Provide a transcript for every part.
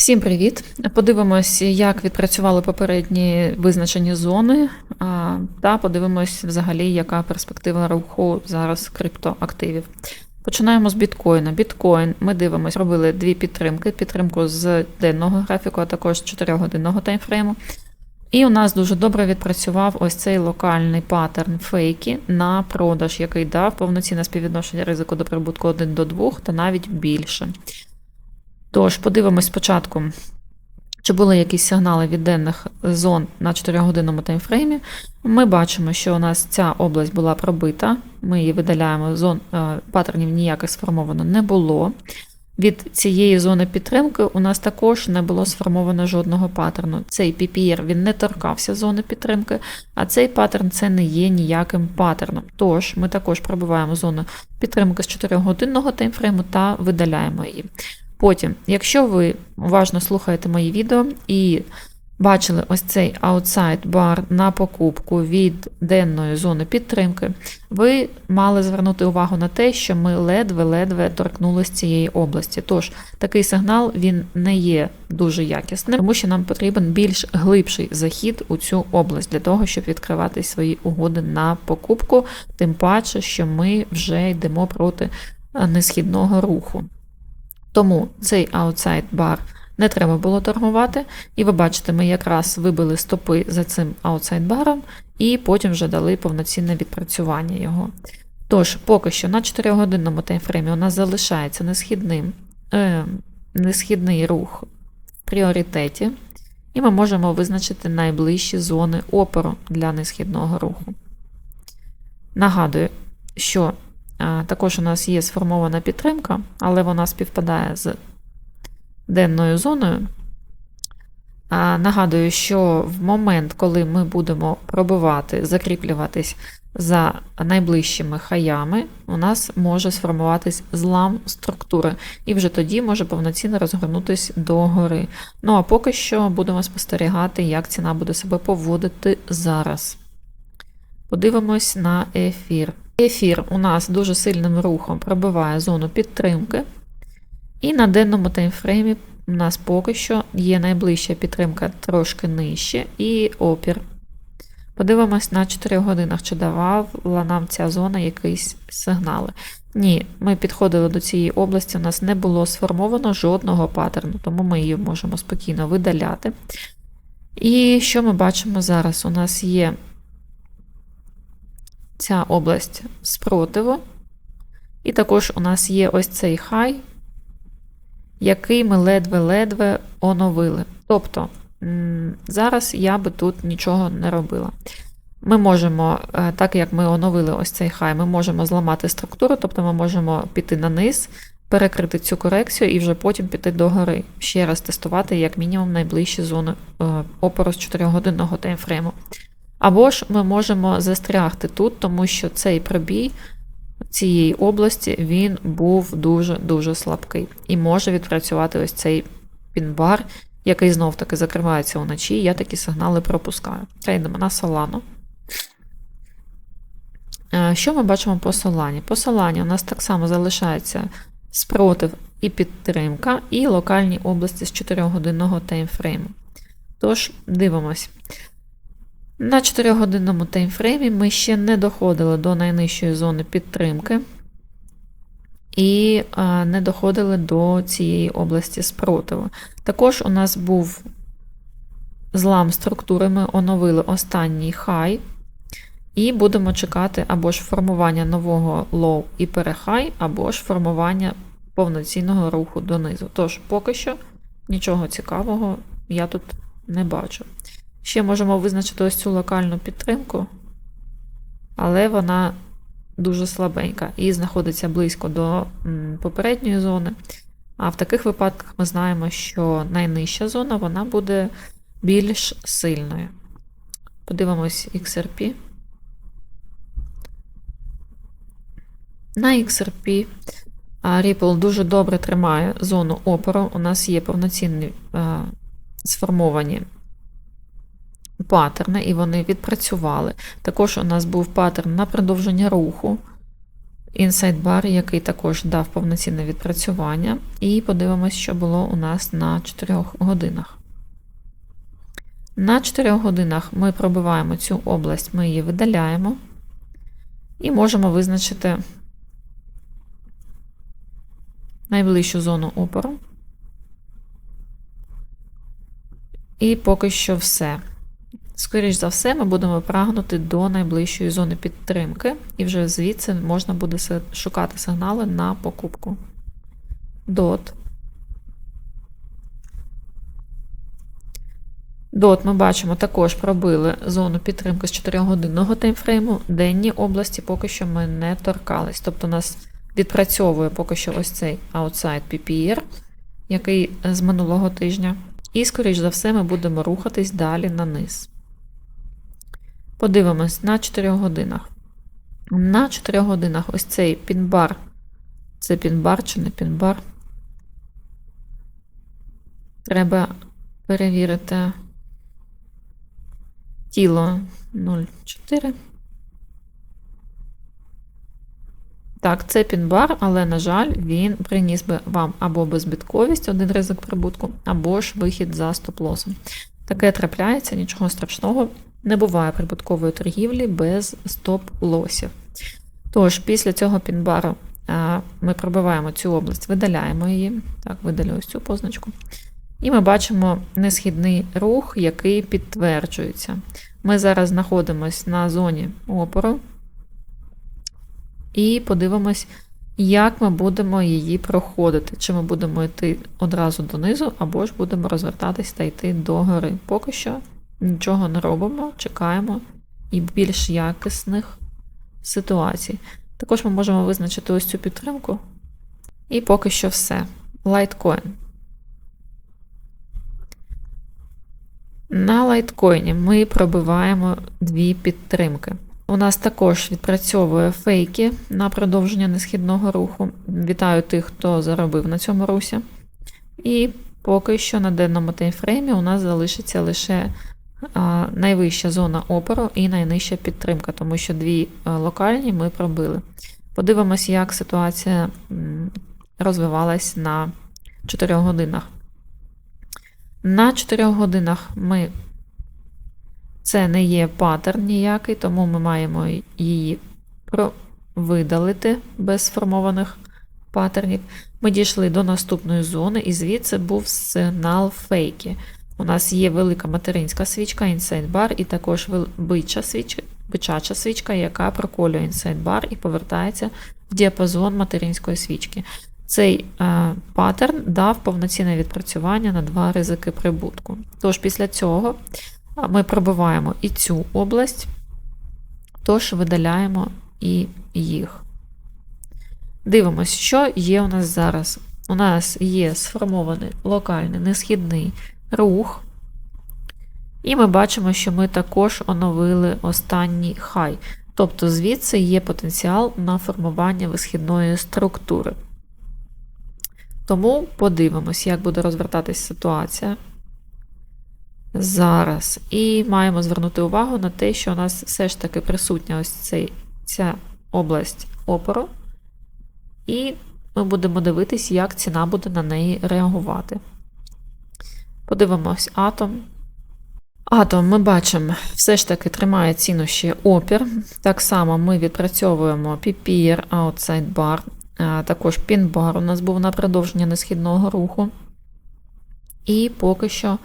Всім привіт! Подивимось, як відпрацювали попередні визначені зони, та подивимось взагалі, яка перспектива руху зараз криптоактивів. Починаємо з біткоїна. Біткоін ми дивимося, робили дві підтримки: підтримку з денного графіку, а також з 4-годинного таймфрейму. І у нас дуже добре відпрацював ось цей локальний паттерн фейки на продаж, який дав повноцінне співвідношення ризику до прибутку 1 до 2 та навіть більше. Тож, подивимось спочатку, чи були якісь сигнали від денних зон на 4-годинному таймфреймі. Ми бачимо, що у нас ця область була пробита. Ми її видаляємо, зон е, паттернів ніяких сформовано не було. Від цієї зони підтримки у нас також не було сформовано жодного паттерну. Цей PPR він не торкався зони підтримки, а цей паттерн це не є ніяким паттерном. Тож ми також пробиваємо зону підтримки з 4-годинного таймфрейму та видаляємо її. Потім, якщо ви уважно слухаєте мої відео і бачили ось цей outside бар на покупку від денної зони підтримки, ви мали звернути увагу на те, що ми ледве-ледве торкнулися цієї області. Тож такий сигнал він не є дуже якісним, тому що нам потрібен більш глибший захід у цю область для того, щоб відкривати свої угоди на покупку, тим паче, що ми вже йдемо проти несхідного руху. Тому цей outside бар не треба було торгувати. І ви бачите, ми якраз вибили стопи за цим outside баром і потім вже дали повноцінне відпрацювання його. Тож, поки що на 4-годинному таймфреймі у нас залишається несхідним, е, несхідний рух в пріоритеті, і ми можемо визначити найближчі зони опору для несхідного руху. Нагадую, що також у нас є сформована підтримка, але вона співпадає з денною зоною. Нагадую, що в момент, коли ми будемо пробивати, закріплюватись за найближчими хаями, у нас може сформуватись злам структури, і вже тоді може повноцінно розгорнутися до гори. Ну а поки що будемо спостерігати, як ціна буде себе поводити зараз. Подивимось на ефір. Ефір у нас дуже сильним рухом пробиває зону підтримки. І на денному таймфреймі у нас поки що є найближча підтримка трошки нижче, і опір. Подивимось на 4 годинах, чи давала нам ця зона якісь сигнали. Ні, ми підходили до цієї області, у нас не було сформовано жодного паттерну, тому ми її можемо спокійно видаляти. І що ми бачимо зараз? У нас є ця область спротиву. І також у нас є ось цей хай, який ми ледве-ледве оновили. Тобто, зараз я би тут нічого не робила. Ми можемо, е, так як ми оновили ось цей хай, ми можемо зламати структуру, тобто ми можемо піти на низ, перекрити цю корекцію і вже потім піти до гори. Ще раз тестувати, як мінімум, найближчі зони е, опору з 4-годинного таймфрейму. Або ж ми можемо застрягти тут, тому що цей пробій цієї області він був дуже-дуже слабкий і може відпрацювати ось цей пінбар, який знов-таки закривається уночі. Я такі сигнали пропускаю. Трейдемо на Solano. Е, що ми бачимо по Солані? По Солані у нас так само залишається спротив і підтримка, і локальні області з 4-годинного таймфрейму. Тож, дивимось. На 4-годинному таймфреймі ми ще не доходили до найнижчої зони підтримки і не доходили до цієї області спротиву. Також у нас був злам структури, ми оновили останній хай, і будемо чекати або ж формування нового лоу і перехай, або ж формування повноцінного руху донизу. Тож, поки що нічого цікавого я тут не бачу. Ще можемо визначити ось цю локальну підтримку, але вона дуже слабенька і знаходиться близько до попередньої зони. А в таких випадках ми знаємо, що найнижча зона вона буде більш сильною. Подивимось XRP. На XRP Ripple дуже добре тримає зону опору. У нас є повноцінні сформовані паттерни, і вони відпрацювали. Також у нас був паттерн на продовження руху. Inside Bar, який також дав повноцінне відпрацювання. І подивимось, що було у нас на 4 годинах. На 4 годинах ми пробиваємо цю область, ми її видаляємо і можемо визначити найближчу зону опору. І поки що все. Скоріш за все, ми будемо прагнути до найближчої зони підтримки, і вже звідси можна буде шукати сигнали на покупку. DOT. DOT ми бачимо, також пробили зону підтримки з 4-годинного таймфрейму. Денні області поки що ми не торкались. Тобто нас відпрацьовує поки що ось цей outside PPR, який з минулого тижня. І, скоріш за все, ми будемо рухатись далі на низ. Подивимось на 4 годинах. На 4 годинах ось цей пінбар. Це пінбар чи не пінбар. Треба перевірити тіло 0,4. Так, це пінбар, але, на жаль, він приніс би вам або беззбитковість, один ризик прибутку, або ж вихід за стоп-лосом. Таке трапляється, нічого страшного. Не буває прибуткової торгівлі без стоп-лосів. Тож, після цього пінбару а, ми пробиваємо цю область, видаляємо її. Так, видалю цю позначку. І ми бачимо несхідний рух, який підтверджується. Ми зараз знаходимося на зоні опору. І подивимось, як ми будемо її проходити. Чи ми будемо йти одразу донизу, або ж будемо розвертатись та йти догори. Поки що нічого не робимо, чекаємо і більш якісних ситуацій. Також ми можемо визначити ось цю підтримку. І поки що все. Litecoin. На лайткоїні ми пробиваємо дві підтримки. У нас також відпрацьовує фейки на продовження несхідного руху. Вітаю тих, хто заробив на цьому русі. І поки що на денному таймфреймі у нас залишиться лише найвища зона опору і найнижча підтримка, тому що дві локальні ми пробили. Подивимось, як ситуація розвивалась на 4 годинах. На 4 годинах ми це не є паттерн ніякий, тому ми маємо її видалити без сформованих паттернів. Ми дійшли до наступної зони, і звідси був сигнал фейки. У нас є велика материнська свічка, Inside Bar, і також бича свічка, бичача свічка, яка проколює Inside Bar і повертається в діапазон материнської свічки. Цей е, паттерн дав повноцінне відпрацювання на два ризики прибутку. Тож після цього ми пробиваємо і цю область, тож видаляємо і їх. Дивимось, що є у нас зараз. У нас є сформований локальний несхідний рух, і ми бачимо, що ми також оновили останній хай. Тобто, звідси є потенціал на формування висхідної структури. Тому подивимось, як буде розвертатись ситуація зараз. І маємо звернути увагу на те, що у нас все ж таки присутня ось цей, ця область опору. І ми будемо дивитись, як ціна буде на неї реагувати. Подивимось атом. Атом ми бачимо, все ж таки тримає ціну ще опір. Так само ми відпрацьовуємо PPR Outside Bar. Також пін-бар у нас був на продовження несхідного руху. І поки що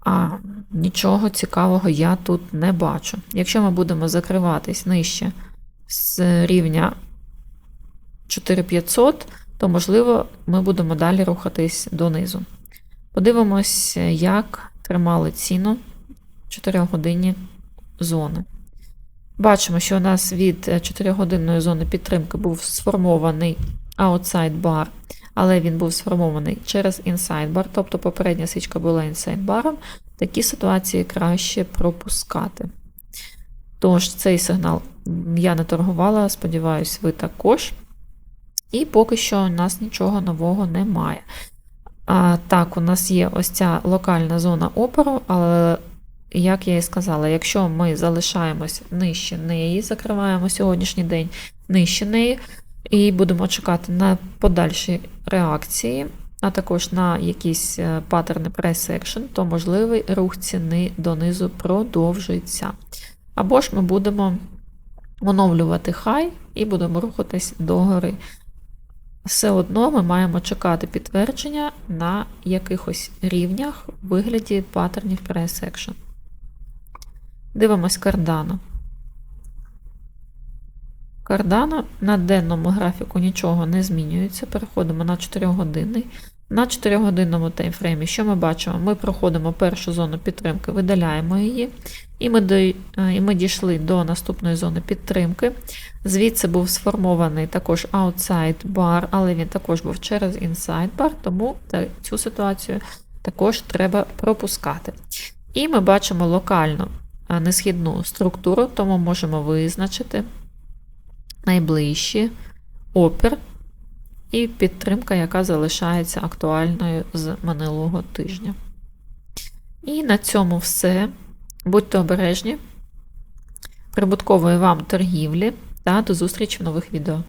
а, нічого цікавого я тут не бачу. Якщо ми будемо закриватись нижче з рівня 4500, то, можливо, ми будемо далі рухатись донизу. Подивимось, як тримали ціну 4 годинні зони. Бачимо, що у нас від 4-годинної зони підтримки був сформований outside bar, але він був сформований через bar, тобто попередня свічка була inside баром. Такі ситуації краще пропускати. Тож, цей сигнал я не торгувала, сподіваюся, ви також. І поки що у нас нічого нового немає. А, Так, у нас є ось ця локальна зона опору, але як я і сказала, якщо ми залишаємось нижче неї, закриваємо сьогоднішній день, нижче неї, і будемо чекати на подальші реакції, а також на якісь е, паттерни action, то можливий рух ціни донизу продовжиться. Або ж ми будемо оновлювати хай і будемо рухатись догори. Все одно ми маємо чекати підтвердження на якихось рівнях у вигляді паттернів price action. Дивимось кардано. Кардано на денному графіку нічого не змінюється. Переходимо на 4-годинний. На 4-годинному таймфреймі, що ми бачимо? Ми проходимо першу зону підтримки, видаляємо її, і ми, до, і ми дійшли до наступної зони підтримки. Звідси був сформований також outside bar, але він також був через inside bar, тому цю ситуацію також треба пропускати. І ми бачимо локальну несхідну структуру, тому можемо визначити найближчі опір і підтримка, яка залишається актуальною з минулого тижня. І на цьому все. Будьте обережні, прибуткової вам торгівлі та до зустрічі в нових відео.